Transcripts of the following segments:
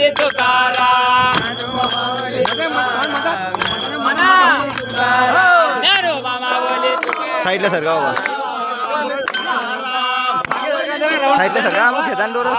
मावली तुकाराम साईडला सरका बाबा साईडला सरका मग घेताना डोरं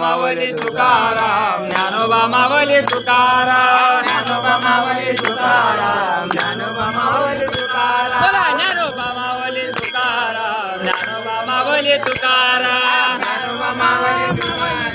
मावली तुकाराम ज्ञानोबा मावली तुकाराम. ज्ञानोबा मावली तुकाराम. ज्ञानोबा मावली तुकाराम. बोला ज्ञानोबा मावली तुकाराम. ज्ञानोबा मावली तुकाराम. ज्ञानोबा मावली तुकाराम.